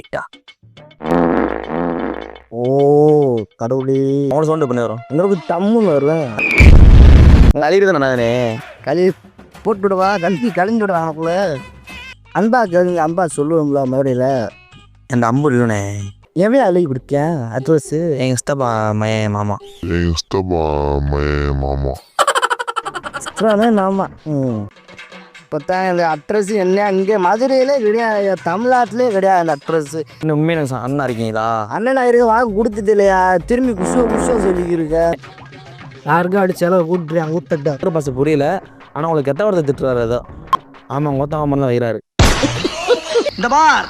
ரைட்டா ஓ கடவுளே. அவனை சவுண்டு பண்ணி வரும் உங்களுக்கு தம்முன்னு வருவேன் அழிகிறது நானே களி போட்டு விடுவா கல்வி கழிஞ்சு விடுவாங்கக்குள்ள அன்பா கேளுங்க அன்பா சொல்லுவோம்ல மேடையில் அந்த அம்பு இல்லைண்ணே. எவன் அழுகி பிடிக்கேன் அட்ரஸு? எங்கள் இஷ்டப்பா மய மாமா. எங்க சித்தப்பா மய மாமா. நாமா? ம். தான் இந்த அட்ரஸ் என்ன இங்கே மதுரையிலே கிடையாது தமிழ்நாட்டிலே கிடையாது அந்த அட்ரஸு இன்னும் உண்மையாக எனக்கு ச- அண்ணா இருக்கீங்களா? அண்ணன் இருக்க வாக்கு கொடுத்தது இல்லையா திரும்பி குஷோ குஷோ சொல்லிக்கிருக்க. யாருக்கும் அடி செலவு கூட்டுறேன் ஊத்தட்டா ஒரு பாச புரியல. ஆனால் உங்களுக்கு கெட்ட வார்த்தை திட்டுறாரு ஏதோ? ஆமாம் மொத்தம் ஆமாம் தான் வைகிறாரு இந்த பார்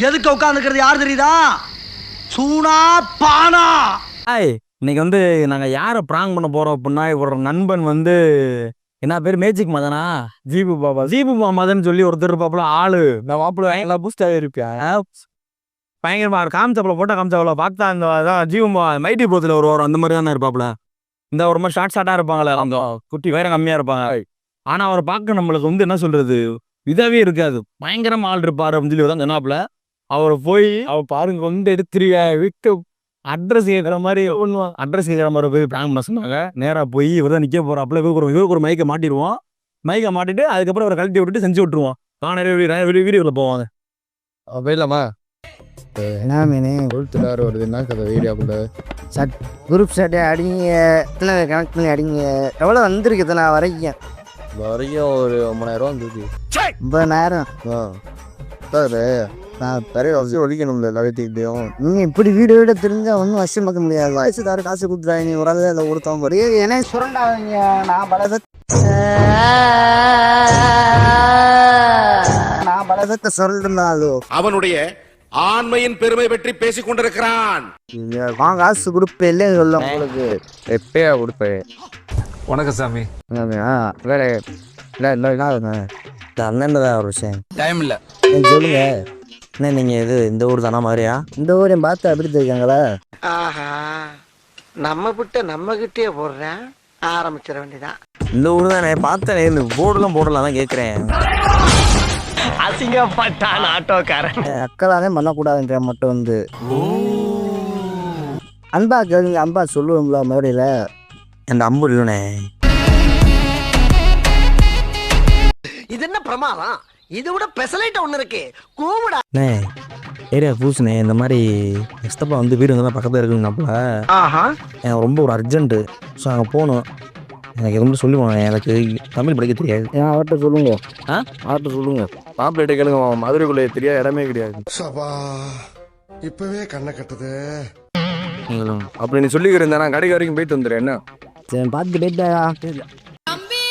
எதுக்கு உட்காந்துக்கிறது யார் தெரியுதா? சூனா பானா. ஹாய் இன்னைக்கு வந்து நாங்கள் யாரை ப்ராங் பண்ண போகிறோம் அப்படின்னா ஒரு நண்பன் வந்து என்ன பேர்? மேஜிக் மதனா ஜீபு பாபா. ஜீபு மதன் சொல்லி ஒருத்தர் இருப்பாப்புல ஆளு. நான் மாப்பிள்ள பயங்கர பூஸ்டாக இருப்பேன் பயங்கரமா காமிச்சாப்புல போட்டோ காமிச்சாப்புல பார்த்தா அந்த அதான் ஜீவு மைட்டி போத்தில் ஒரு வாரம் அந்த மாதிரி தானே இருப்பாப்புல? இந்த ஒரு மாதிரி ஷார்ட் ஷார்ட்டாக இருப்பாங்களே அந்த குட்டி வயிறம் கம்மியாக இருப்பாங்க. ஆனால் அவரை பார்க்க நம்மளுக்கு வந்து என்ன சொல்றது? இதாவே இருக்காது. பயங்கரமா ஆள் இருப்பாரு அப்படின்னு சொல்லி தான் சொன்னாப்புல. அவரை போய் அவர் பாருங்க கொண்டு எடுத்துருவ விட்டு அட்ரஸ் கேட்குற மாதிரி அட்ரஸ் கேட்குற மாதிரி போய் பிளான் பண்ண சொன்னாங்க. நேராக போய் இவர் தான் நிற்க போகிறாப்புல இவருக்கு ஒரு இவருக்கு ஒரு மைக்கை மாட்டிடுவோம். மைக்கை மாட்டிட்டு அதுக்கப்புறம் அவரை கழட்டி விட்டுட்டு செஞ்சு விட்டுருவோம். நிறைய வீடியோவில் போவாங்க போயிடலாமா? என்ன மீனே? கொடுத்துட்டாரு வருது என்ன கதை வீடியோக்குள்ள சட் குரூப் சட்டை அடிங்க. எத்தனை கணக்கு பண்ணி அடிங்க. எவ்வளோ வந்திருக்குது நான் வரைக்கும்? வரைக்கும் ஒரு ஒன்பதாயிரம் வந்துருக்கு. ஐம்பதாயிரம் ஆ. சார் நான் நிறைய வசதி ஒழிக்கணும்ல எல்லாத்தையும் நீங்கள் இப்படி வீடு வீடு தெரிஞ்சா ஒன்றும் வசம் பார்க்க முடியாது. வயசு தாரு காசு கொடுத்துறாங்க நீ ஒரு கொடுத்தா ஒரே ஏன்னா சுரண்டாதீங்க நான் பல நான் பல பேர்த்த சொல்லிருந்தாலும் அவனுடைய ஆண்மையின் பெருமை பற்றி பேசிக் கொண்டிருக்கிறான். வாங்க காசு கொடுப்பேன் சொல்ல உங்களுக்கு. எப்பயா கொடுப்பேன்? வணக்கம் சாமி. வேற இல்லை இல்லை என்ன அண்ணன் தான் ஒரு விஷயம். டைம் இல்ல. சொல்லுங்க. என்ன நீங்கள் இது இந்த ஊர் தானா மாதிரியா? இந்த ஊரையும் பார்த்து அப்படி தெரியுங்களா ஆஹா நம்ம விட்டு நம்ம கிட்டே போடுறேன். ஆரம்பிச்சிட வேண்டியதான் இந்த ஊர் தானே பார்த்தேன் இந்த போர்டுலாம் போடலாம் தான் கேட்குறேன். அசிங்கப்பட்டான் ஆட்டோக்காரன். அக்கலானே பண்ணக்கூடாதுன்ற மட்டும் வந்து. அன்பா கேளுங்க அன்பா சொல்லுவோம்ல மேடையில் அந்த அம்பு இல்லைண்ணே. இது என்ன பிரமாதம்? இதை விட பெசலைட் ஒண்ணு இருக்கு. கூவிடா. அண்ணே ஏரியா பூசுனே இந்த மாதிரி எஸ்தப்பா வந்து வீடு வந்து பக்கத்தில் இருக்குங்கனாப்புல ஆஹா. எனக்கு ரொம்ப ஒரு அர்ஜென்ட்டு. ஸோ அங்கே போகணும். எனக்கு எதுவும் சொல்லுவாங்க எனக்கு தமிழ் படிக்க தெரியாது. ஏன் அவர்கிட்ட சொல்லுங்க. ஆ? அவர்கிட்ட சொல்லுங்க. மாப்பிள்ளைகிட்ட கேளுங்க மதுரைக்குள்ளே தெரியாத இடமே கிடையாது. சபா இப்பவே கண்ணை கட்டுது. அப்படி நீ சொல்லிக்கிறேன் நான் கடைக்கு வரைக்கும் போயிட்டு வந்துடுறேன் என்ன? சரி பார்த்து போயிட்டா தம்பி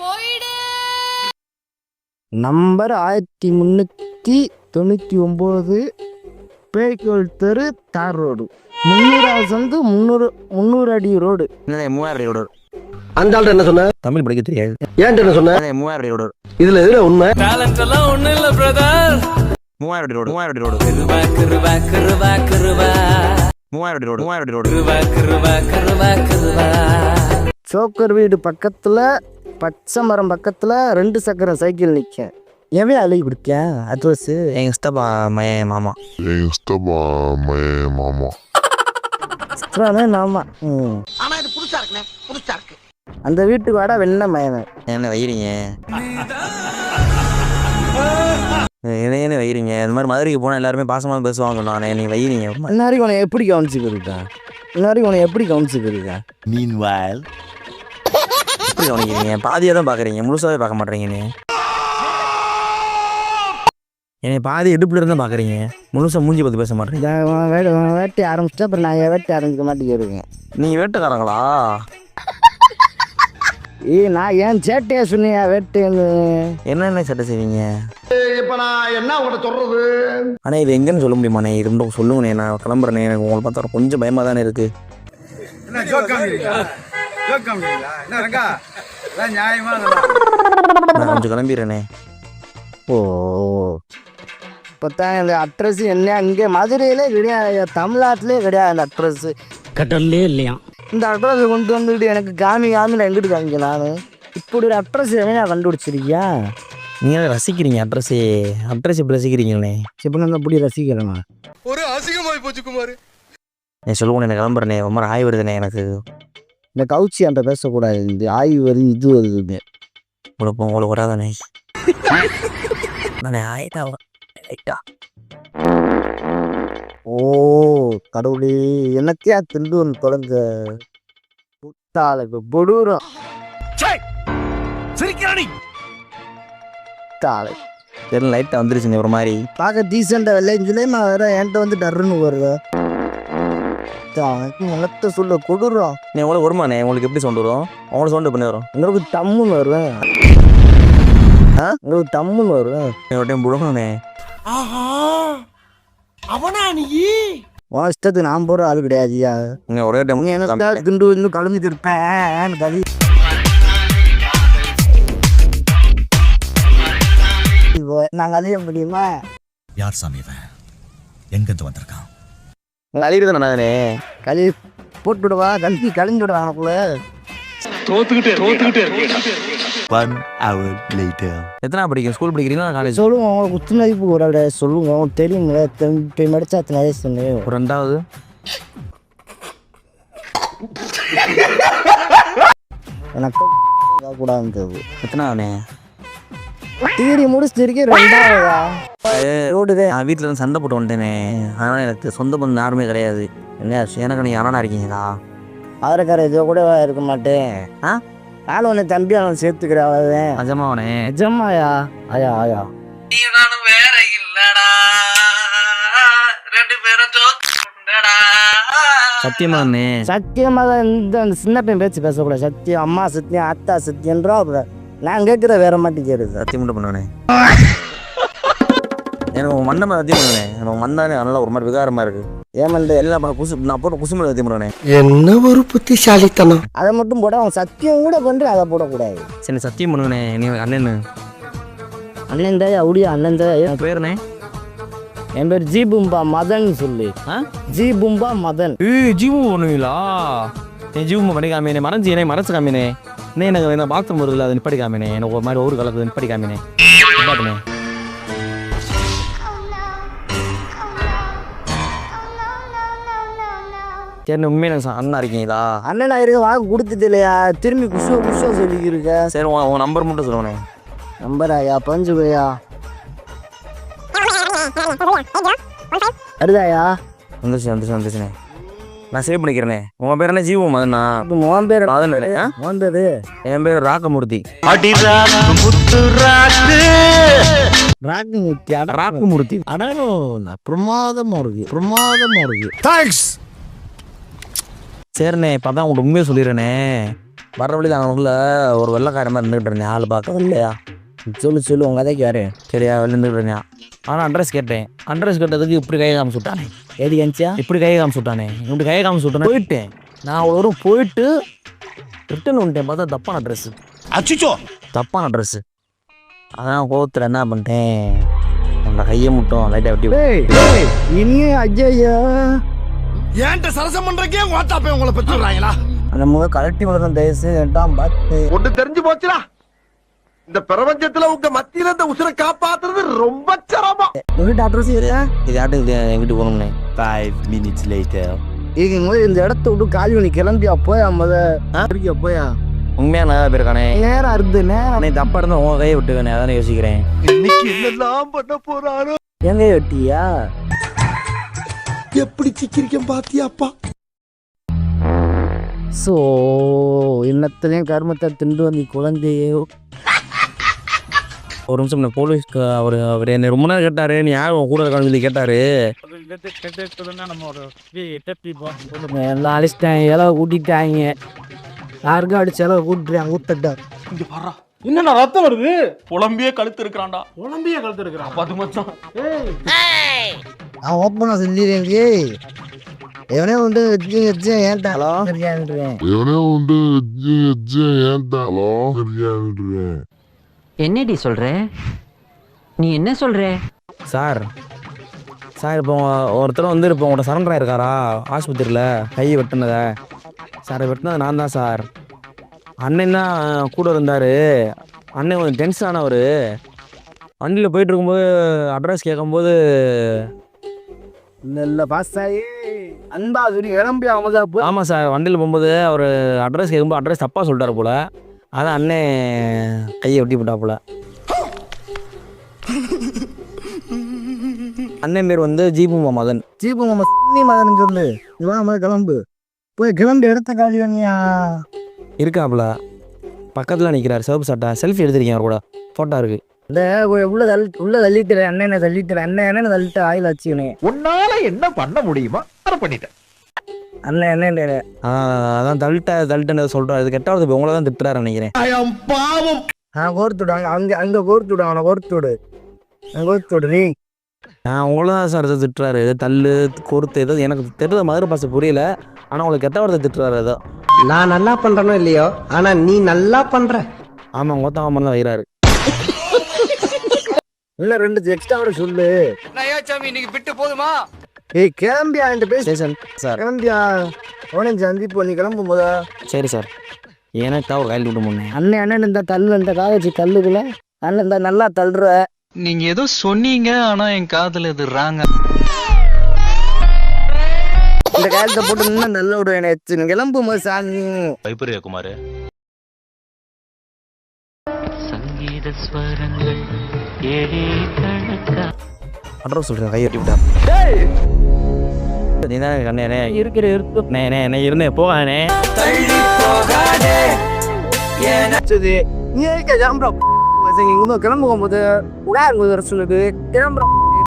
போயிடு நம்பர் ஆயிரத்தி முந்நூற்றி தொண்ணூற்றி ஒம்பது பேய்கோள் தெரு தார் ரோடு. முந்நூறாவது சந்து முந்நூறு முந்நூறு அடி ரோடு. என்ன மூவாயிரம் ரோடு? அந்த ஆள்கிட்ட என்ன சொன்ன? தமிழ் படிக்க தெரியாது. ஏன்ட்ட என்ன சொன்ன? மூவாயிரம் ரோடு? இதுல எதுல உண்மை. டேலண்ட் எல்லாம் ஒண்ணு இல்ல பிரதர் மூவாயிரம் ரோடு மூவாயிரம் ரோடு. கிருவா கிருவா கிருவா கிருவா மூவாயிரம் ரோடு மூவாயிரம் ரோடு. கிருவா கிருவா கிருவா கிருவா சோக்கர் வீடு பக்கத்தில் பச்சை மரம் பக்கத்தில் ரெண்டு சக்கரம் சைக்கிள் நிற்கும் எவன் அழுகி பிடிக்கேன் அட்ரஸு எங்கள் இஷ்டப்பா மய மாமா. எங்க சித்தப்பா மய மாமா. சித்ரானே நாமா ம். ஆனா இது புதுசா இருக்குண்ணே. புதுசா இருக்கு. அந்த வீட்டுக்கு வாடா வெண்ண மயனன் என்ன வைக்கிறீங்க என்ன வைக்கிறீங்க இந்த மாதிரி மதுரைக்கு போனால் எல்லாருமே பாசமாக பேசுவாங்க நான் நீ வைக்கிறீங்க இன்னாரைக்கு உன்னை எப்படி கவனிச்சுக்கிறீங்க இன்னாரைக்கு உன்னை எப்படி கவனிச்சுக்கிறீங்க எப்படி கவனிக்கிறீங்க? பாதியாக தான் பார்க்குறீங்க. முழுசாவே பார்க்க மாட்டேறீங்க நீ என்னை பாதி இடுப்புல இருந்து தான் பார்க்குறீங்க. முழுசாக மூஞ்சி பற்றி பேச உன் வேட்டை வேட்டை ஆரம்பிச்சிட்டா அப்புறம் நான் என் வேட்டை ஆரம்பிக்க மாட்டேங்கிறேங்க நீங்கள் வேட்டுக்காரங்களா? ஏய் நான் ஏன் சேட்டையா சொன்னியா வேட்டைன்னு? என்னென்ன சட்டை செய்வீங்க? இப்ப நான் என்ன உங்கள்ட்ட சொல்றது? அண்ணே இது எங்கன்னு சொல்ல முடியுமாண்ணே இது ரொம்ப சொல்லுங்கண்ணே. நான் கிளம்புறேனே எனக்கு உங்களை பார்த்தா கொஞ்சம் பயமாக தானே இருக்குது நான் கொஞ்சம் கிளம்பிடுறேனே ஓ இப்போ தான் இந்த அட்ரஸ் என்ன இங்கே மதுரையிலே கிடையாது தமிழ்நாட்டிலே கிடையாது அந்த அட்ரஸ் கடல்லே இல்லையா இந்த அட்ரஸ் கொண்டு வந்துட்டு எனக்கு காமி காமி நான் எங்கிட்டு காமிக்க நான் இப்படி ஒரு அட்ரஸ் எவனா கண்டுபிடிச்சிருக்கியா நீங்கள் ரசிக்கிறீங்க அட்ரஸே அட்ரஸ் இப்படி ரசிக்கிறீங்களே இப்போ நான் அப்படி ரசிக்கிறேண்ணா ஒரு அசிங்கமாய் போச்சு குமார் நீ சொல்லுவோம் எனக்கு கிளம்புறேனே ரொம்ப ஆய் வருதுண்ணே எனக்கு இந்த கவுச்சி அந்த பேசக்கூடாது. இந்த ஆய்வு வருது இது வருது உங்களுக்கு உங்களுக்கு வராதானே நானே ஆயிட்டா ரைட்டா ஓ கடவுளே எனக்கே திண்டு ஒன்று தொடங்க. முட்டாளுக்கு பொடூரம் முட்டாளு தெரியல லைட்டாக வந்துருச்சுங்க ஒரு மாதிரி. பார்க்க டீசெண்டாக வெள்ளைன்னு சொல்லி நான் வேற என்கிட்ட வந்து டர்ருன்னு எனக்கு நிலத்தை சொல்ல கொடூரம் நீ உங்களுக்கு வருமானே உங்களுக்கு எப்படி சவுண்ட் வரும்? உங்களுக்கு சவுண்டு பண்ணி வரும்? உங்களுக்கு தம்முன்னு வருவேன். ஆ? உங்களுக்கு தம்முன்னு வருவேன். நீ ஒரு டைம் புழங்கண்ணே ஆஹா அவனா நீ? உன் இஷ்டத்துக்கு நான் போகிற ஆள் கிடையாது ஐயா. நீங்கள் ஒரே டைம் நீ எனக்கு திண்டு இன்னும் கலந்துட்டு இருப்பேன் கதி. நாங்கள் அழிய முடியுமா? யார் சாமி இவன்? எங்கிருந்து வந்திருக்கான்? அழிகிறது நானே களி போட்டு விடுவா கல்வி கழிஞ்சு விடுவா எனக்குள்ள எத்தனை படிக்கும் ஸ்கூல் படிக்கிறீங்களா? காலேஜ் சொல்லுங்க உங்களுக்கு குத்து மதிப்பு ஒரு ஆள் சொல்லுங்க உங்களுக்கு தெரியுங்களே? போய் மடிச்சா அத்தனை வயசு சொன்னேன். ஒரு ரெண்டாவது. எனக்கு கூடாது எத்தனாவதுண்ணே டிகிரி முடிச்சுட்டு இருக்கேன் ரெண்டாவதா? ரோடுதே நான் வீட்டில் இருந்து சண்டை போட்டு வந்துட்டேனே. அதனால் எனக்கு சொந்த பந்தம் யாருமே கிடையாது. என்ன எனக்கு நீ யாரானா இருக்கீங்களா? ஆதரக்கார இதோ கூட இருக்க மாட்டேன். ஆ? நானும் உன்னை தம்பி அவன் சேர்த்துக்கிறேன் அவ்வளோதான் நிஜமாவனே நிஜமாயா? ஆயா ஆயா. நானும் வேற இல்லடா. ரெண்டு பேரும் ஜோக்குண்டடா சத்தியமாண்ணே சத்தியமாக தான் இந்த அந்த சின்ன பையன் பேச்சு பேசக்கூடாது. சத்தியம் அம்மா சத்தியம் அத்தா சத்தியன்றா அப்புறம் நான் கேட்குற வேற மாட்டி கேட்குது சத்தியம் மட்டும் பண்ணுவேனே. எனக்கு உன் மண்டை மேலே பண்ணுவேனே எனக்கு மந்தானே நல்லா ஒரு மாதிரி விகாரமாக இருக்கு. ஏமண்டு எல்லாம் பா- குசு நான் போட்டு குசு மேலே சத்தியம் பண்ணுவேனே என்ன ஒரு புத்திசாலித்தனம். அதை மட்டும் போட அவன் சத்தியம் கூட பண்ணி அதை போடக்கூடாது. சரி சத்தியம் பண்ணுவேனே நீ அண்ணன்னு அண்ணன் தாயா உடியா அண்ணன் தாயா? உன் பேருண்ணே என் பேர் ஜி பும்பா மதன் சொல்லு. ஆ? ஜி பும்பா மதன் ஏய் ஜீவு பண்ணுவீங்களா என் ஜீவம் பண்ணி காமினே. மறைஞ்சி என்னை மறைச்சு காமினே. நீ எனக்கு என்ன பாத்ரூம் வருதுல அது நிப்படி காமினே. எனக்கு ஒரு மாதிரி ஒரு கலக்குது நிப்படி காமினே. பாட்டுனே சரி உண்மையில அண்ணா இருக்கீங்களா? அண்ணன் ஆயிருக்கு வாக்கு கொடுத்தது இல்லையா திரும்பி குஷோ குஷோ சொல்லிக்கிருக்க. சரி உன் உன் நம்பர் மட்டும் சொல்லுவேனே. நம்பராயா? பஞ்சு பையா? வருதாயா? வந்துச்சு வந்துச்சு வந்துச்சுண்ணே நான் சேவ் பண்ணிக்கிறேனே. உன் பேர் என்ன? ஜீவம் இப்போ உன் பேர் மதன் ஆ? உன் பேரு? என் பேர் ராக்கமூர்த்தி. ராக்கு முத்தியா ராக்கமூர்த்தி. அடானோ பிரமாதமா இருக்கு பிரமாதமா இருக்கு. தேங்க்ஸ் சரிண்ணே இப்போ தான் உங்கள்கிட்ட உண்மையை சொல்லிடுறேனே. வர வழியில் அவனுக்குள்ள ஒரு வெள்ளைக்கார மாதிரி இருந்துகிட்டு இருந்தேன் ஆள் பார்க்க இல்லையா சொல்லு சொல்லு உங்க கதைக்கு யாரு? சரியா வெளில இருந்துகிட்டு இருந்தேன் ஆனால் அட்ரஸ் கேட்டேன். அட்ரஸ் கேட்டதுக்கு இப்படி கை காமிச்சு விட்டானே. ஏடி அனுச்சியா இப்படி கை காமிச்சு விட்டானே. இப்படி கை காமிச்சு விட்டானே போயிட்டேன். நான் அவ்வளோ தூரம் போயிட்டு ரிட்டன் வந்துட்டேன். பார்த்தா தப்பான ட்ரெஸ்ஸு அச்சுச்சோ! தப்பான ட்ரெஸ்ஸு அதான் கோவத்தில் என்ன பண்ணிட்டேன்? அந்த கையை மட்டும் லைட்டாக வெட்டி இனியும் ஐயா ஏன்ட்ட சரசம் பண்றக்கே வாட்டாப்பே உங்களை பெற்றுறாங்களா அந்த முக கலட்டி வளர்ந்த தயசு எட்டாம் பார்த்து ஒண்ணு தெரிஞ்சு போச்சுடா. இந்த பிரபஞ்சத்துல உங்க மத்தியில இந்த உசுரை காப்பாத்துறது ரொம்ப சிரமம். உங்ககிட்ட அட்ரஸ் ஏரியா இது என் வீட்டுக்கு போகணும்னே. ஃபைவ் மினிட்ஸ் லேட்டர் இதுக்கு போது இந்த இடத்த விட்டு காலி பண்ணி கிளம்பியா போயா முத? இருக்கியா போயா? உண்மையாக நல்லா பேர் இருக்கானே நேரம் அறுது நேரம் அன்னைக்கு தப்பாக இருந்தால் உன் கையை விட்டுக்கணே அதான் யோசிக்கிறேன். இன்னைக்கு என்னெல்லாம் பண்ண போறாரோ? எங்க வெட்டியா? எப்படி சிக்கிரிக்கம் பாத்தியாப்பா ஸோ இன்னத்துலேயும் கர்மத்தை திண்டு வந்து குழந்தையோ. ஒரு நிமிஷம் நான் போலீஸ்க்கு அவர் அவர் என்னை ரொம்ப நேரம் கேட்டார். நீ யார் உன் கூட இருக்கான்னு சொல்லி கேட்டார். எல்லாம் அடிச்சிட்டாங்க எல்லாம் கூட்டிட்டாங்க. யாருக்கும் அடிச்சு எல்லாம் கூட்டிட்டாங்க ஊத்தட்டா என்னடா ரத்தம் வருது? புலம்பியே கழுத்து இருக்கிறான்டா. புலம்பியே கழுத்து இருக்கிறான். பத்து மச்சான் நான் ஓப்பனாக சொல்லிடுறேன் ஏய் எவனே உண்டு ஏன்டா? சரியான்றேன் இவனே உண்டு எஜ்ஜி எஜ்ஜி ஏன்டா? ஹலோ? சரியான்றேன் என்னடி சொல்ற? நீ என்ன சொல்ற? சார் சார் இப்போ ஒருத்தர் வந்து இப்போ உங்கள்கிட்ட சரண்டர் ஆயிருக்காரா? ஆஸ்பத்திரியில் கை வெட்டினதை. சார் வெட்டினது நான் தான் சார். அண்ணன் தான் கூட இருந்தார். அண்ணன் கொஞ்சம் டென்ஷன் ஆனவர். வண்டியில் போயிட்டு இருக்கும்போது அட்ரஸ் கேட்கும்போது இல்லை பாஸ் ஆகி அன்பா சொல்லி கிளம்பி அவங்க ஆமாம் சார் வண்டியில் போகும்போது அவர் அட்ரஸ் கேட்கும்போது அட்ரஸ் தப்பாக சொல்லிட்டாரு போல். அதான் அண்ணே கையை ஒட்டி போட்டாப்புல அண்ணன் பேர் வந்து ஜீபு மதன் ஜீப்பு மாமா சின்னி மகன் சொல்லு. இவன் மாதிரி கிளம்பு. போய் கிளம்பி எடுத்த காலி வேணியா இருக்காப்புல. பக்கத்தில் நிற்கிறார் சிவப்பு சட்டை. செல்ஃபி எடுத்திருக்கேன் அவர் கூட. ஃபோட்டோ இருக்குது இந்த உள்ள தள்ளி உள்ள தள்ளிட்டு அண்ணனை தள்ளிட்டு அண்ணன் என்னன்னு தள்ளிட்டு ஆயில் வச்சுக்கணே உன்னால என்ன பண்ண முடியுமா? அதை பண்ணிட்டேன். அண்ணன் என்ன அதான் தள்ளிட்ட தள்ளிட்டேன்னு சொல்கிறார் இது கெட்டாவது இப்போ உங்களை தான் திட்டுறாரு நினைக்கிறேன். பாவம். ஆ கோர்த்து அங்கே அங்கே அங்கே கோர்த்து விடு அவனை கோர்த்து விடு. கோர்த்து விடு நீ. நான் உங்களை தான் சார் இதை திட்டுறாரு. இது தள்ளு கோர்த்து ஏதோ எனக்கு தெரியல மதுரை பாச புரியல. ஆனால் உங்களுக்கு கெட்ட வார்த்தை திட்டுறாரு ஏதோ. நான் நல்லா பண்றனோ இல்லையோ? ஆனா நீ நல்லா பண்ற. ஆமாம் ஒத்தவங்க தான் வைகிறாரு இல்லை ரெண்டு எக்ஸ்ட்ரா விட சொல்லு. சாமி இன்னைக்கு விட்டு போதுமா? ஏய் கிளம்பியா என்கிட்ட பேச. Station sir. கிளம்பியா? அவனே சந்திப்போ நீ கிளம்பும் போதா சரி. சார் தான் ஒரு கையில் விட்டு முன்னே. அண்ணன் அண்ணன் இந்த தள்ளு இந்த காய வச்சு தள்ளுக்குல அண்ணன் இந்த நல்லா தள்ளுற. நீங்க ஏதோ சொன்னீங்க ஆனா என் காதுல இது ராங்க. இந்த காலத்தை போட்டு இன்னும் நல்ல விடு என்னை எச்சு நீ கிளம்பும் போது சாமி. பயப்படுறியா குமார். சங்கீத ஸ்வரங்கள். அட்ரஸ் சொல்கிறேன் கை வெட்டி. விட்டார் நீ தான் கண்ணே இருக்கிற இருக்கு நே நே நே இருந்தே போகானே சரி நீ ஏன் கிளம்புற? இங்கே கிளம்பும் போது உடா இருக்கு சொல்லுது கிளம்புறோம்